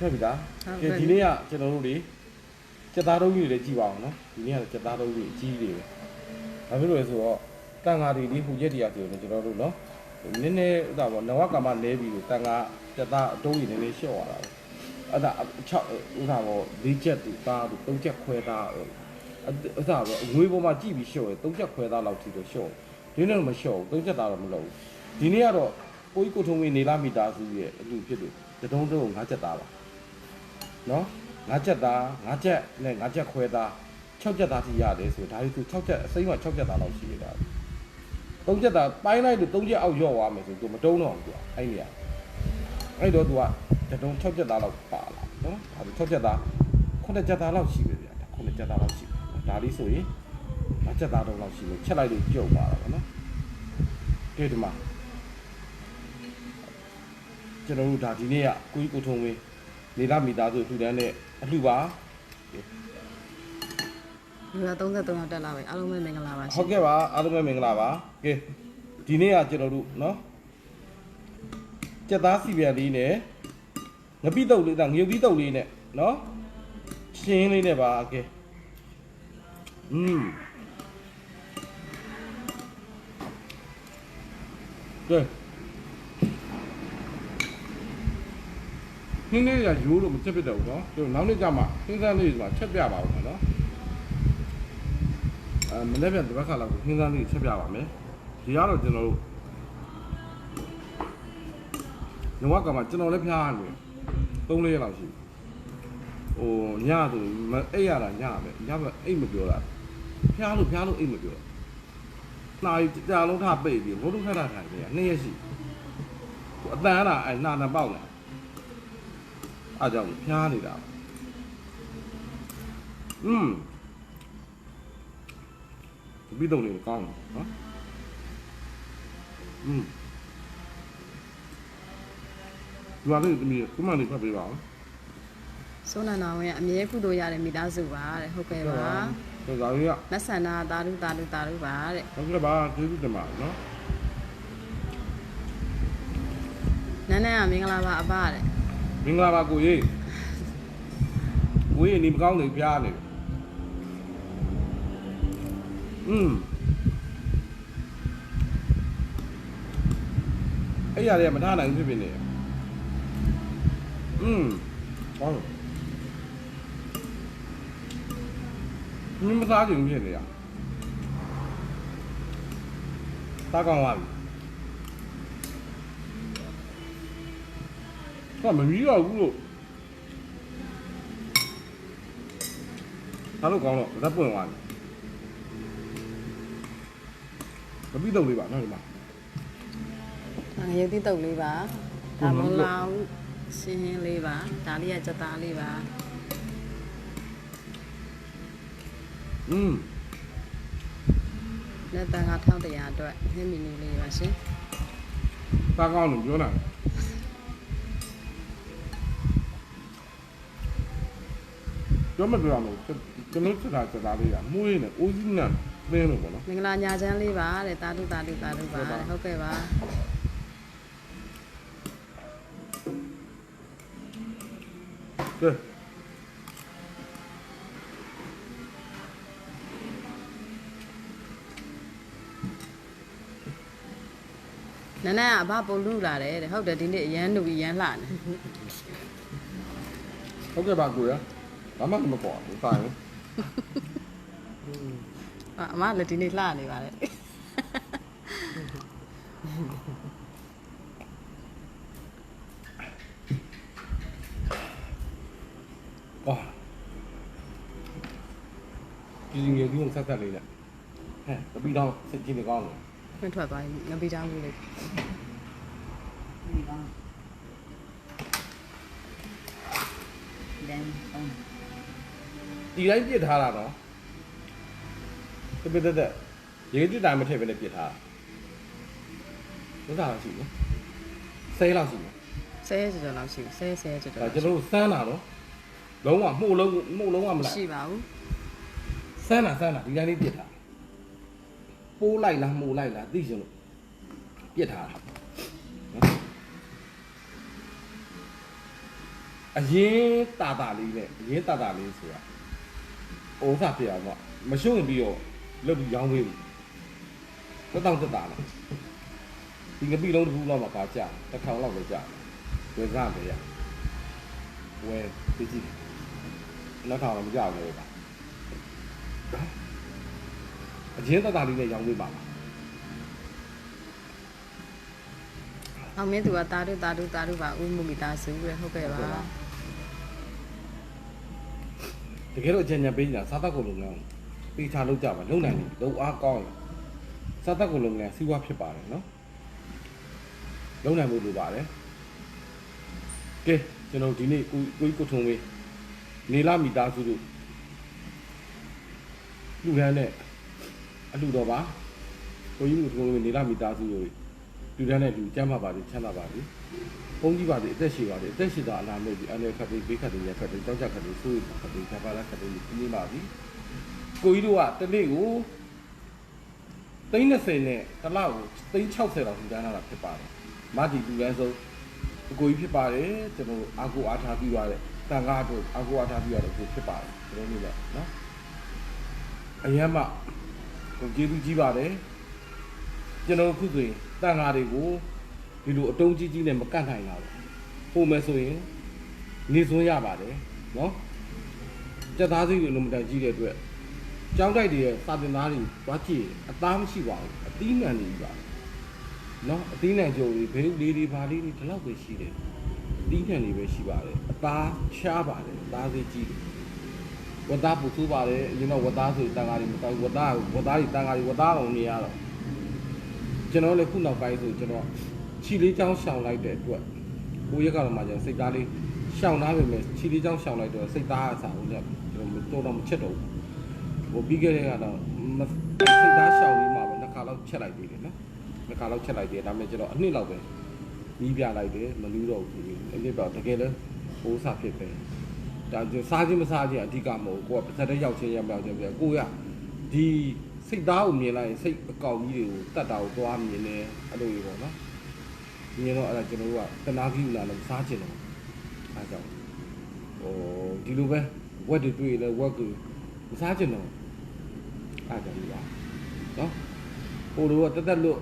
ထည့်ပြီလားဟုတ်ကဲကဲ့ဒီနေ့ကကျွန်တော်တို့တွေစက်သားတုံးကြီးတွေလည်းကြည့်ပါအောင်နော်ဒီနေ့ကစက်သားတုံးကြီးအကြီးတွေပဲဘာဖြစ်လို့လဲဆိုတော့တန်ဃာတွေဒီဟိုရက်တရားဆိုရင်ကျွန်တော်တို့နော်နည်းနည်းဥသာပေါ့နဝကမလဲပြီးလို့တန်ဃာစက်သားအတုံးကြီးနည်းနည်းရှော့ရတာပဲအဲ့ဒါ6ဥသာပေါ့၄ချက်တူသားတူ၃ချက်ခွဲသားဥသာပေါ့ငွေပေါ်မှာကြည့်ပြီးရှော့ရ၃ချက်ခွဲသားလောက်ထိတော့ရှော့ဒီနေ့တော့မရှော့ဘူး၃ချက်သားတော့မလုပ်ဘူးဒီနေ့ကတော့ကိုကြီးကိုထုံးဝင်းနေလာမီတာစုရဲ့အတူဖြစ်လို့တတုံးတုံး၅ချက်သားပါ နော်ငါးချက်သားငါးချက်နဲ့ငါးချက်ခွဲသား6ချက်သားထိရတယ်ဆိုဒါလေးသူ6ချက်အစိမ်းက6ချက်သားလောက်ရှိနေတာ3ချက်သားပိုင်းလိုက်လို့3ချက်အောက်ရော့သွားမယ်ဆိုသူမတုံးတော့ဘူးသူအဲ့နေရအဲ့တော့သူကတတုံး6ချက်သားလောက်ပါလာနော်ဒါ6ချက်သား9ချက်သားလောက်ရှိပြီဗျာ9ချက်သားလောက်ရှိဒါလေးဆိုရင်5ချက်သားတော့လောက်ရှိလို့ချက်လိုက်လို့ပြုတ်သွားတာပေါ့နော်ဒီဒီမှာကျွန်တော်တို့ဒါဒီနေ့ကကိုကြီးကိုထုံးဝင်း နေလာမိသားစုထူတန်းတဲ့အလှပါလူလာ33တော့တက်လာပြီအားလုံးပဲမင်္ဂလာပါရှင်ဟုတ်ကဲ့ပါအားလုံးပဲမင်္ဂလာပါကဲဒီနေ့ကကျွန်တော်တို့နော်ကြက်သားစီပြန်လေးနဲ့ငပိတုပ်လေးတာငရုပ်ပိတုပ်လေးနဲ့နော်ရှင်းလေးနဲ့ပါကဲอืม对。 နှင်းလေးကရိုးလို့မဖြစ်ဖြစ်တော့ဘူးနော်သူနောက်နေ့ကျမှနှင်းသားလေးဆိုတာချက်ပြပါဦးမယ်နော်အဲမနေ့ပြန်တစ်ပတ်ခါလောက်နှင်းသားလေးချက်ပြပါမယ်ဒီကတော့ကျွန်တော်တို့ညဝကမှာကျွန်တော်လည်းဖျားရတယ်သုံးလေးလောက်ရှိဟိုညဆိုအိတ်ရတာညပဲညပဲအိတ်မပြောတာဖျားလို့ဖျားလို့အိတ်မပြောနာရီကြာလုံးထပိတ်ပြီးဘုဒ္ဓခရတာထိုင်နေရနှစ်ရက်ရှိအတန်အဲ့ဒါအဲ့နာနာပေါက်လာ အားကြောင့်ဖျားနေတာอืม ပြီးတော့နေကောင်းတယ်နော်อืมဒီပါလေးတမီးကုမန်လေးဖတ်ပေးပါဦး စိုးနန္ဒာဝင်ကအမြဲကုသိုလ်ရတဲ့မိသားစုပါတဲ့ဟုတ်ကဲ့ပါ ဆိုတော့ကြီးက မဆန္ဒတာဓုတာဓုတာဓုပါတဲ့ ဟုတ်ကဲ့ပါကျေးဇူးတင်ပါတယ်နော် နန်းနန်းကမင်္ဂလာပါအဘတဲ့ မင်္ဂလာပါကိုကြီးကိုကြီးနေမကောင်းနေပြားနေอืมအဲ့ရတဲ့မထားနိုင်ဘူးဖြစ်ဖြစ်နေอืมဟောမင်းမစားချင်ဘူးဖြစ်နေရတားကောင်းသွားပြီ ကမမီးရဘူးလို့ဒါလို့ကောင်းတော့ဇက်ပွင့်သွားပြီမပြီးတော့လေးပါနော်ဒီမှာငရုတ်တိတုတ်လေးပါဒါမလောင်ရှင်းဟင်းလေးပါဒါလေးကစက်သားလေးပါอืมလက်တန်က1100အတွက်ဟင်းမီနူလေးပါရှင်တားကောင်းလို့ပြောနို ပြောမပြောအောင်ကျွန်တော်စတာစတာလေးကမွေးနေအိုးကြီးနဲ့သင်းလို့ပေါ့နော်မင်္ဂလာညာချမ်းလေးပါတဲ့တာဓုတာဓုတာဓုပါတဲ့ဟုတ်ကဲ့ပါကဲနန်းနန်းကအဘပိုလူလာတယ်တဲ့ဟုတ်တယ်ဒီနေ့အရန်လူပြီးရန်လှနေဟုတ်ကဲ့ပါကိုရ ဘာမှမပေါ်ဘူးတိုင်ဘူးအအမလည်းဒီနေ့လှနေပါတယ်အော်ဒီငယ်ကြီးကိုဆက်ဆက်လေးနဲ့ဟဲ့တပီတော့စက်ကြီးနေကောင်းတယ်ဖွင့်ထွက်သွားပြီငပိချောင်းကြီးလေး then on ဒီတိုင်းပြစ်ထားတာနော်တပစ်တက်တက်ရေတိတိုင်းမထည့်ဘဲနဲ့ပြစ်ထားတာဘုရားရှိတယ်ဆဲလောက်ရှိတယ်ဆဲကျော်ကျော်လောက်ရှိဘူးဆဲဆဲကျော်ကျော်ဒါလောက်ကျွန်တော်တို့စမ်းတာနော်လုံးဝမှုတ်လုံးမှုတ်လုံးဝမလိုက်ရှိပါဘူးစမ်းတာစမ်းတာဒီတိုင်းလေးပြစ်ထားပိုးလိုက်လားမှုတ်လိုက်လားသိချင်လို့ပြစ်ထားတာနော်အအရင်တာတာလေးနဲ့အရင်တာတာလေးဆိုတာ ဩစာပြအောင်ပေါ့မရှုံးပြီးတော့လုတ်ပြီးရောင်းဝေးပြီသက်တောင့်သက်တာလားဒီငပိလုံးတစ်ခုလောက်မှာပါကြတစ်ခေါင်လောက်ပဲကြဝယ်စားပဲရဝယ်သိကြည့်နောက်ထောင်တော့မကြဘူးလေပါအရင်တာတာလေးနဲ့ရောင်းဝေးပါလားအောင်မင်းသူကတာတို့တာတို့တာတို့ပါဦးမှုမိသားစုပဲဟုတ်ကဲ့ပါတ ကယ်တော့အကြံဉာဏ်ပေးနေတာစားသက်ကိုလုပ်ငန်းပေးချလုပ်ကြပါလုံနိုင်တယ်လုံအားကောင်းတယ်စားသက်ကိုလုပ်ငန်းစီးပွားဖြစ်ပါတယ်နော်လုံနိုင်မှုလိုပါတယ်ကဲကျွန်တော်ဒီနေ့ကိုကိုကြီးကိုထုံဝေးနေလာမိသားစုတို့လူရန်နဲ့အလူတော်ပါကိုကြီးကိုထုံဝေးနေလာမိသားစုတို့ လူရန်နဲ့လူကျမ်းပါပါလိချမ်းသာပါလိဘုန်းကြီးပါလိအသက်ရှိပါလိအသက်ရှိတာအလားမဲ့ဒီအနေခတ်ပြီးဘေးခတ်တွေရခတ်တွေကြောက်ကြခတ်တွေဆိုးခတ်တွေခတ်ပါလားခတ်တွေပြင်းပါပြီကိုကြီးတို့ကတနေ့ကိုသိန်း30နဲ့တစ်လောက်ကိုသိန်း60လောက်ထူတန်းလာတာဖြစ်ပါတယ်မဒီလူလန်းဆုံးအကိုကြီးဖြစ်ပါတယ်ကျွန်တော်အာကိုအားထားပြီးရတဲ့တန်ကားတို့အာကိုအားထားပြီးရတဲ့ကိုဖြစ်ပါတယ်ကျွန်တော်နေလဲနော်အယမ်းမကိုကျေးဇူးကြီးပါတယ် ကျွန်တော်ခုဆိုရင်တန်ကားတွေကိုဒီလိုအတုံးကြီးကြီးနဲ့မကန့်နိုင်တာဘူးပုံမယ်ဆိုရင်နေစွန်းရပါတယ်နော်စက်သားစိတ်တွေလုံးမတန်ကြီးတဲ့အတွက်ကျောင်းတိုက်တွေရဲ့စာတင်သားတွေသွားကြည့်ရင်အသားမရှိပါဘူးအသီးနှံနေပြီပါနော်အသီးနှံကြုံတွေဘဲဥလေးတွေဘာလေးတွေဒီလောက်ပဲရှိတယ်အသီးနှံတွေပဲရှိပါတယ်အသားရှားပါတယ်အသားစိတ်ကြီးတယ်ဝတ်သားပူဆိုးပါတယ်အရင်တော့ဝတ်သားဆိုတန်ဃာတွေမတောက်ဝတ်သားဝတ်သားတွေတန်ဃာတွေဝတ်သားအောင်နေရတော့ ကျွန်တော်လည်းခုနောက်ပိုင်းဆိုကျွန်တော်ခြီလေးချောင်းရှောင်လိုက်တဲ့အတွက်ကိုရက်ကတော့မှကျွန်တော်စိတ်သားလေးရှောင်သားပဲမယ်ခြီလေးချောင်းရှောင်လိုက်တော့စိတ်သားအစားဦးလည်းကျွန်တော်တော်တော်မချက်တော့ဘူးဟိုပြီးခဲ့တဲ့ကတော့မစိတ်သားရှောင်ပြီးမှပဲနှစ်ခါလောက်ချက်လိုက်သေးတယ်နော်နှစ်ခါလောက်ချက်လိုက်သေးတယ်ဒါပေမဲ့ကျွန်တော်အနှစ်လောက်ပဲနီးပြလိုက်တယ်မလူးတော့ဘူးအနှစ်တော့တကယ်လဲဟိုးစားဖြစ်ပဲဒါကျစားခြင်းမစားခြင်းအဓိကမဟုတ်ကိုကပတ်သက်တဲ့ရောက်ချင်းရောက်ချင်းပြကိုကဒီ စိတ်သားကိုမြင်လိုက်ရင်စိတ်အကောင်ကြီးတွေကိုတတ်တာကိုသွားမြင်တယ်အဲ့လိုကြီးပေါ့နော်မြင်တော့အဲ့ဒါကျွန်တော်တို့ကတနာကြီးလာလို့စားခြင်းတယ်အားကြောင့်ဟိုဒီလိုပဲဝက်တွေတွေ့လဲဝက်ကိုမစားခြင်းတော့အားကြောင့်ပါနော်ဟိုလိုကတက်တက်လို့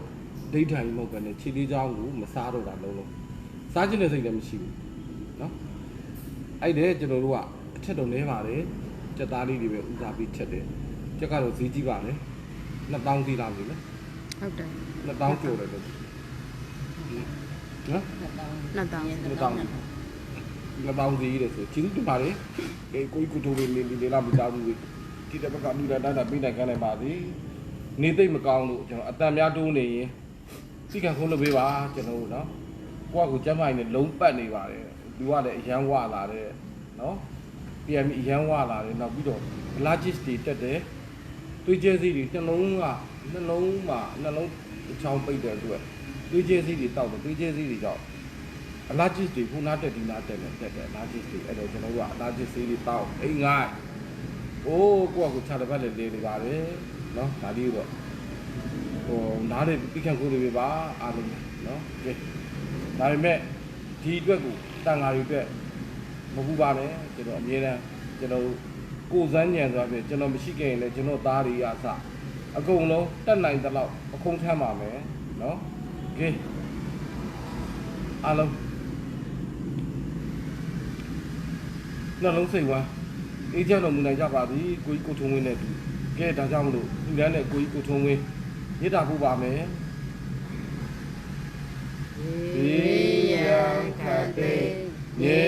ဒိဋ္ဌာန်ကြီးမဟုတ်ပဲねခြေလေးချောင်းကိုမစားတော့တာလုံးလုံးစားခြင်းတဲ့စိတ်လည်းမရှိဘူးနော်အဲ့တဲ့ကျွန်တော်တို့ကအထက်တော့လဲပါတယ်စက်သားလေးတွေပဲဥစားပြီးချက်တယ်စက်ကတော့ဈေးကြီးပါလေ 2000စီလာပြီလေဟုတ်တယ်2000ကျော်တယ်လို့နော်နှစ်တောင်း2000 2000စီတယ်ဆိုကျေးဇူးတင်ပါတယ်အေးကိုကြီးကိုထိုးလေးနေနေလာမိသားစုဒီတစ်ပတ်ကလူတာတာပြီးနိုင်ခံနိုင်ပါသည်နေသိမ့်မကောင်းလို့ကျွန်တော်အတန်များတိုးနေရင်စိတ်ခံခုံးလုပ်ပေးပါကျွန်တော်တို့နော်ကိုကကိုကျမ်းမိုင်နဲ့လုံးပတ်နေပါတယ်သူကလည်းအရန်ဝလာတယ်နော် PM အရန်ဝလာတယ်နောက်ပြီးတော့ largest တွေတက်တယ် တွေးကျဲစီတွေနှလုံးကနှလုံးမှာနှလုံးချောင်းပိတ်တဲ့အတွက်တွေးကျဲစီတွေတောက်တယ်တွေးကျဲစီတွေကြောင့်အလားကြီးတွေခုနာတက်ဒီနာတက်နဲ့တက်တယ်အလားကြီးတွေအဲ့တော့ကျွန်တော်တို့ကအလားကြီးစေးတွေတောက်အိမ်ငိုင်းအိုးကိုကကိုခြားတစ်ပတ်လေလေးနေပါတယ်နော်ဒါလေးတော့ဟိုနားတွေပြခန့်ကိုလေးပဲပါအားလုံးနော်ကဲဒါပေမဲ့ဒီအတွက်ကိုတန်ဃာတွေအတွက်မဟုတ်ပါနဲ့ကျွန်တော်အမြဲတမ်းကျွန်တော် ကိုယ်စမ်းညံသွားပြီကျွန်တော်မရှိခဲ့ရင်လည်းကျွန်တော်သားတွေအစအကုန်လုံးတက်နိုင်တဲ့လောက်အခုံးထမ်းပါမယ်နော်ကဲအားလုံးနှလုံးစိတ်ဝမ်းအေးချမ်းတော်မူနိုင်ကြပါသည်ကိုကြီးကိုထုံးဝင်းနဲ့တူကဲဒါကြောင့်မလို့လူတန်းနဲ့ကိုကြီးကိုထုံးဝင်းမေတ္တာပို့ပါမယ်ေယံခတ်တေငြိမ်းတော်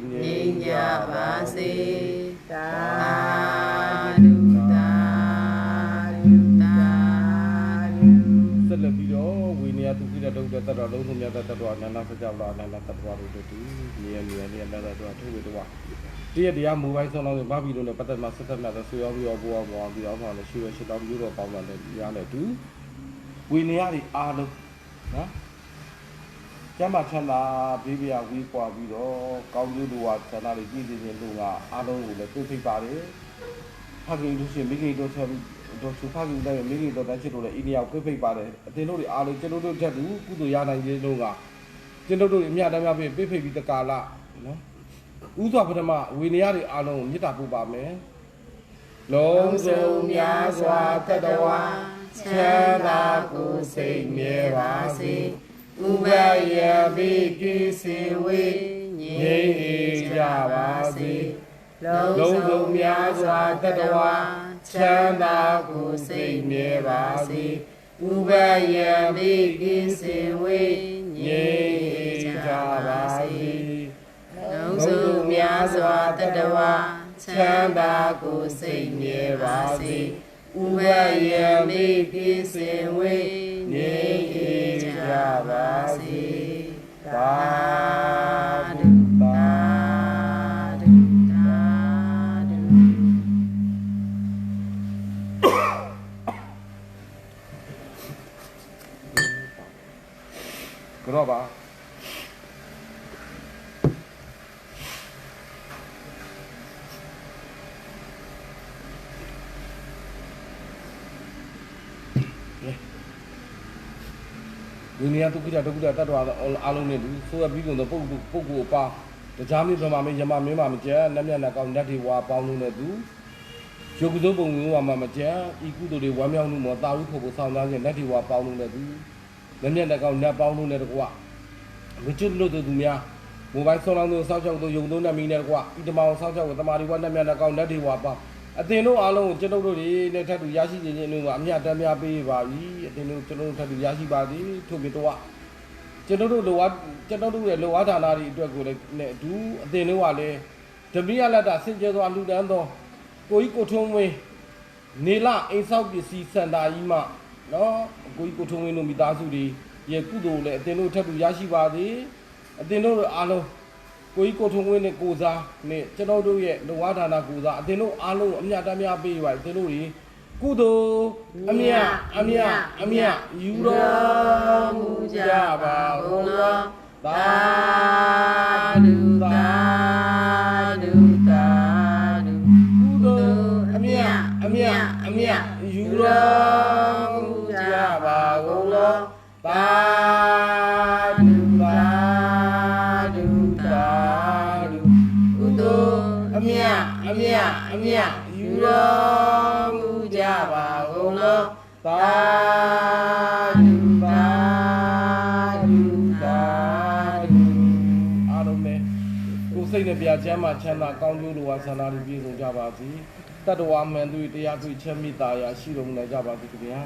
ကြပါစေသာဓုသာဓုသာဓုစလက်ပြီးတော့ဝိနည်းဒုက္ခိတဒုက္ခတတ္တလုံးစုံမြတ်တတ္တဝါနန္ဒစကြဝဠာနန္ဒတတ္တဝါတို့တူဒီရနေရနေနန္ဒတ္တဝါထုဝေတဝါတည့်ရတရားမိုဘိုင်းဆောင်တော့ဘာပြီးလို့လဲပတ်သက်မှာဆက်သက်မှာဆွေရောပြီးတော့ဘောဘောပြီးတော့ဆောင်လို့ရှိရရှိတော့ပြီးတော့ပေါင်းတယ်ရနဲ့တူဝိနည်းတွေအားလုံးနော် ကျမ်းမာချမ်းသာဘေးပြဝီးကွာပြီးတော့ကောင်းကျိုးလိုဝါဆန္ဒတွေပြည့်စုံခြင်းလို့ကအားလုံးကိုလည်းသိဖိတ်ပါတယ်ဖခင်တို့ရှင်မိခင်တို့ချက်တို့သူဖခင်တို့မိခင်တို့တန်းချစ်တို့လည်းအိန္ဒိယကိုဖိတ်ပါတယ်အတင်းတို့တွေအားလုံးကျွန်တော်တို့တက်သူကုသိုလ်ရနိုင်ခြင်းလို့ကကျွန်တော်တို့အမြတ်တမ်းများပြဖိတ်ပြီးတကာလနော်ဥစွာပထမဝေနေရတွေအားလုံးကိုမေတ္တာပို့ပါမယ်လုံးစုံများစွာတတဝါချမ်းသာကိုယ်စိတ်မြဲပါစေ ဥပယပိကိစေဝေငြိမ်းအေးကြပါစေလုံးစုံများစွာတတဝါချမ်းသာကိုယ်စိတ်မြဲပါစေဥပယံပိကိစေဝေငြိမ်းကြပါစေလုံးစုံများစွာတတဝါချမ်းသာကိုယ်စိတ်မြဲပါစေဥပယံမိကိစေဝေနေအေး ကြပါစေသာ ဝိနည်းဒုက္ခဒုက္ခတတ္တဝါအားလုံးနဲ့လူဆိုရပြီးကုန်သောပုဂ္ဂိုလ်ပုဂ္ဂိုလ်အပါတရားမျိုးဗမာမင်းယမမင်းမမကျန်နတ်မြတ်နတ်ကောင်းနတ်တွေဝါပေါင်းလို့နဲ့သူယုတ်ကစိုးပုံမျိုးဝါမမကျန်ဤကုသိုလ်တွေဝမ်းမြောက်မှုမောတာဝိဖို့ကိုဆောင်သားခြင်းနတ်တွေဝါပေါင်းလို့နဲ့သူနတ်မြတ်နတ်ကောင်းနတ်ပေါင်းလို့နဲ့တကွမကျွတ်လို့သူများမိုဘိုင်းဆောင်းလောင်းတို့စောက်ချောက်တို့ယုံသုံးနတ်မီနဲ့တကွဤတမောင်စောက်ချောက်ကိုတမာရီဝါနတ်မြတ်နတ်ကောင်းနတ်တွေဝါပေါင်း အတင်တို့အားလုံးကိုကျွန်တော်တို့တွေနဲ့ထပ်တူရရှိခြင်းချင်းတို့ကအမြတ်တမ်းများပေးပါပြီအတင်တို့ကျွန်တော်တို့ထပ်တူရရှိပါသည်ထို့ပြီးတော့ကျွန်တော်တို့လိုအပ်ကျွန်တော်တို့ရဲ့လိုအပ်ဌာနတွေအတွက်ကိုလည်းနဲ့အတူအတင်တို့ကလည်းဓမိယလက်တာစင်ကြဲသောအလူတန်းသောကိုကြီးကိုထုံးဝင်းနေလအိမ်ဆောက်ပစ္စည်းစင်တာကြီးမှနော်ကိုကြီးကိုထုံးဝင်းတို့မိသားစုတွေရဲ့ကုသိုလ်လည်းအတင်တို့ထပ်တူရရှိပါသည်အတင်တို့အားလုံး ကိုကြီးကိုထုံးဝင်းနဲ့ကိုစားနဲ့ကျွန်တော်တို့ရဲ့လိုအပ်ဌာနကိုစားအတင်တို့အားလုံးအမြတ်တမ်းများပေးပါအတင်တို့တွေကုသိုလ်အမြတ်အမြတ်အမြတ်ယူတော်မူကြပါကုန်လောသာဓုဓုသာသာဓုသာဓုကုသိုလ်အမြတ်အမြတ်အမြတ်ယူတော် အမြတ်အမြတ်အမြတ်ယူတော်မူကြပါကုန်လောသာဓုသာဓုသာဓုအားလုံးပဲကိုယ်စိတ်နဲ့ပြချမ်းမှချမ်းသာကောင်းကျိုးလိုဝါဆန္ဒတွေပြည့်စုံကြပါစေတတ္တဝါမှန်သူတရားတွေ့ချမ်းမြေ့တာရာရှိတော်မူနိုင်ကြပါစေခင်ဗျာ